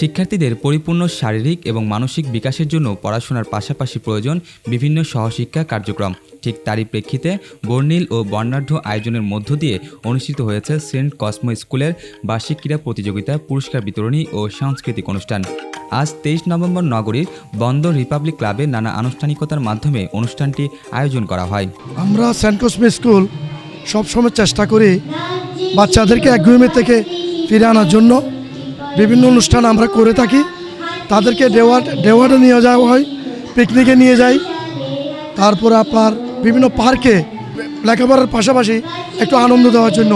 শিক্ষার্থীদের পরিপূর্ণ শারীরিক এবং মানসিক বিকাশের জন্য পড়াশোনার পাশাপাশি প্রয়োজন বিভিন্ন সহশিক্ষা কার্যক্রম। ঠিক তারই প্রেক্ষিতে বর্ণিল ও বর্ণাঢ্য আয়োজনের মধ্য দিয়ে অনুষ্ঠিত হয়েছে সেন্ট কসমো স্কুলের বার্ষিক ক্রীড়া প্রতিযোগিতা, পুরস্কার বিতরণী ও সাংস্কৃতিক অনুষ্ঠান। আজ তেইশ নভেম্বর নগরীর বন্দর রিপাবলিক ক্লাবে নানা আনুষ্ঠানিকতার মাধ্যমে অনুষ্ঠানটি আয়োজন করা হয়। আমরা সেন্ট কসমে স্কুল সবসময় চেষ্টা করি বাচ্চাদেরকে একগুমি থেকে ফিরে আনার জন্য। বিভিন্ন অনুষ্ঠান আমরা করে থাকি। তাদেরকে ডেওয়ার্ড ডেওয়াটে নিয়ে যাওয়া হয় পিকনিকে নিয়ে যাই। তারপর আপনার বিভিন্ন পার্কে লেখাপড়ার পাশাপাশি একটু আনন্দ দেওয়ার জন্য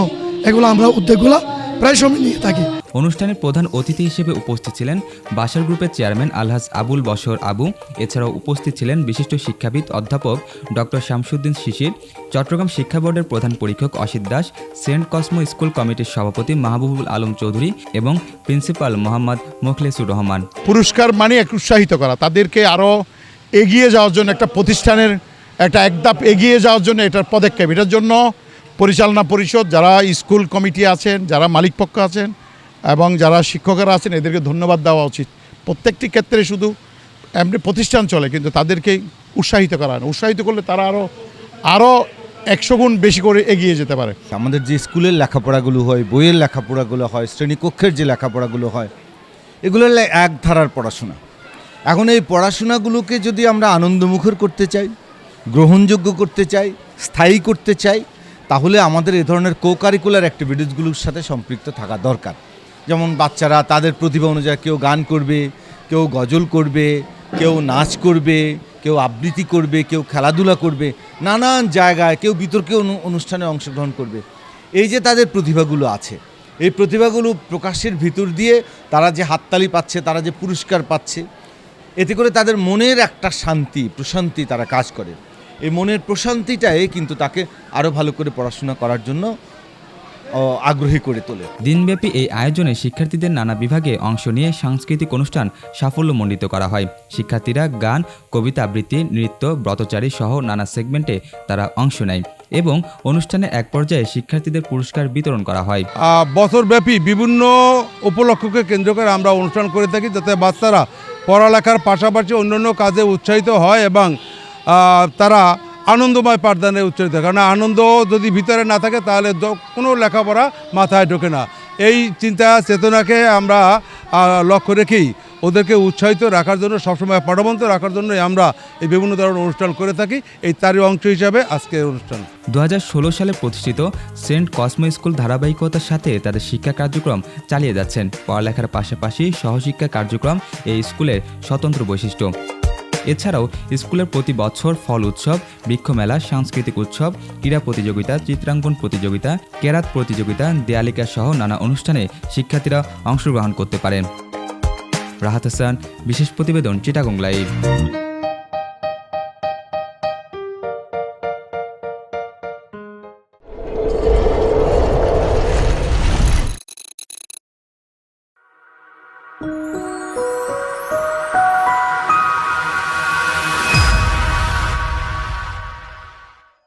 এগুলো আমরা উদ্যোগগুলো প্রায় সময় নিয়ে থাকি। অনুষ্ঠানের প্রধান অতিথি হিসেবে উপস্থিত ছিলেন বাসার গ্রুপের চেয়ারম্যান আলহাজ আবুল বশর আবু। এছাড়াও উপস্থিত ছিলেন বিশিষ্ট শিক্ষাবিদ অধ্যাপক ডক্টর শামসুদ্দিন শিশির, চট্টগ্রাম শিক্ষা বোর্ডের প্রধান পরীক্ষক Asit Das, saint Cosmo school কমিটির সভাপতি মাহবুবুল আলম চৌধুরী এবং প্রিন্সিপাল মোহাম্মদ মোখলেসুর রহমান। পুরস্কার মানে এক উৎসাহিত করা, তাদেরকে আরও এগিয়ে যাওয়ার জন্য একটা প্রতিষ্ঠানের একটা একধাপ এগিয়ে যাওয়ার জন্য এটার পদক্ষেপ। এটার জন্য পরিচালনা পরিষদ, যারা স্কুল কমিটি আছেন, যারা মালিকপক্ষ আছেন এবং যারা শিক্ষকেরা আছেন, এদেরকে ধন্যবাদ দেওয়া উচিত। প্রত্যেকটি ক্ষেত্রে শুধু এমনি প্রতিষ্ঠান চলে, কিন্তু তাদেরকে উৎসাহিত করা হয়। উৎসাহিত করলে তারা আরও আরও একশো গুণ বেশি করে এগিয়ে যেতে পারে। আমাদের যে স্কুলের লেখাপড়াগুলো হয়, বইয়ের লেখাপড়াগুলো হয়, শ্রেণীকক্ষের যে লেখাপড়াগুলো হয়, এগুলো এক ধারার পড়াশোনা। এখন এই পড়াশোনাগুলোকে যদি আমরা আনন্দমুখর করতে চাই, গ্রহণযোগ্য করতে চাই, স্থায়ী করতে চাই, তাহলে আমাদের এ ধরনের কো কারিকুলার অ্যাক্টিভিটিসগুলোর সাথে সম্পৃক্ত থাকা দরকার। যেমন বাচ্চারা তাদের প্রতিভা অনুযায়ী কেউ গান করবে, কেউ গজল করবে, কেউ নাচ করবে, কেউ আবৃত্তি করবে, কেউ খেলাধুলা করবে, নানান জায়গায় কেউ বিতর্কে অনু- অনুষ্ঠানে অংশগ্রহণ করবে। এই যে তাদের প্রতিভাগুলো আছে, এই প্রতিভাগুলো প্রকাশের ভিতর দিয়ে তারা যে হাততালি পাচ্ছে, তারা যে পুরস্কার পাচ্ছে, এতে করে তাদের মনের একটা শান্তি, প্রশান্তি তারা কাজ করে। এই মনের প্রশান্তিটাই কিন্তু তাকে আরও ভালো করে পড়াশোনা করার জন্য আগ্রহী করে তোলে। দিনব্যাপী এই আয়োজনে শিক্ষার্থীদের নানা বিভাগে অংশ নিয়ে সাংস্কৃতিক অনুষ্ঠান সাফল্যমণ্ডিত করা হয়। শিক্ষার্থীরা গান কবিতা আবৃত্তি নৃত্য ব্রতচারী সহ নানা সেগমেন্টে তারা অংশ নেয় এবং অনুষ্ঠানে এক পর্যায়ে শিক্ষার্থীদের পুরস্কার বিতরণ করা হয়। বছরব্যাপী বিভিন্ন উপলক্ষকে কেন্দ্র করে আমরা অনুষ্ঠান করে থাকি যাতে বাচ্চারা পড়ালেখার পাশাপাশি অন্যান্য কাজে উৎসাহিত হয় এবং তারা আনন্দময় পাঠদানে হয় কারণ আনন্দ যদি ভিতরে না থাকে, তাহলে কোনো লেখাপড়া মাথায় ঢোকে না। এই চিন্তা, চেতনাকে আমরা লক্ষ্য রেখেই ওদেরকে উৎসাহিত রাখার জন্য, সবসময় পাঠবন্ত রাখার জন্য আমরা এই বিভিন্ন ধরনের অনুষ্ঠান করে থাকি। এই তারই অংশ হিসাবে আজকের অনুষ্ঠান। দু হাজার ষোলো সালে প্রতিষ্ঠিত সেন্ট কসমো স্কুল ধারাবাহিকতার সাথে তাদের শিক্ষা কার্যক্রম চালিয়ে যাচ্ছেন। পড়ালেখার পাশাপাশি সহশিক্ষা কার্যক্রম এই স্কুলের স্বতন্ত্র বৈশিষ্ট্য। এছাড়াও স্কুলের প্রতি বছর ফল উৎসব, বৃক্ষমেলা, সাংস্কৃতিক উৎসব, ক্রীড়া প্রতিযোগিতা, চিত্রাঙ্কন প্রতিযোগিতা, কেরাত প্রতিযোগিতা, দেয়ালিকা সহ নানা অনুষ্ঠানে শিক্ষার্থীরা অংশগ্রহণ করতে পারেন। রাহাত হাসান, বিশেষ প্রতিবেদন চিটাগং লাইভ।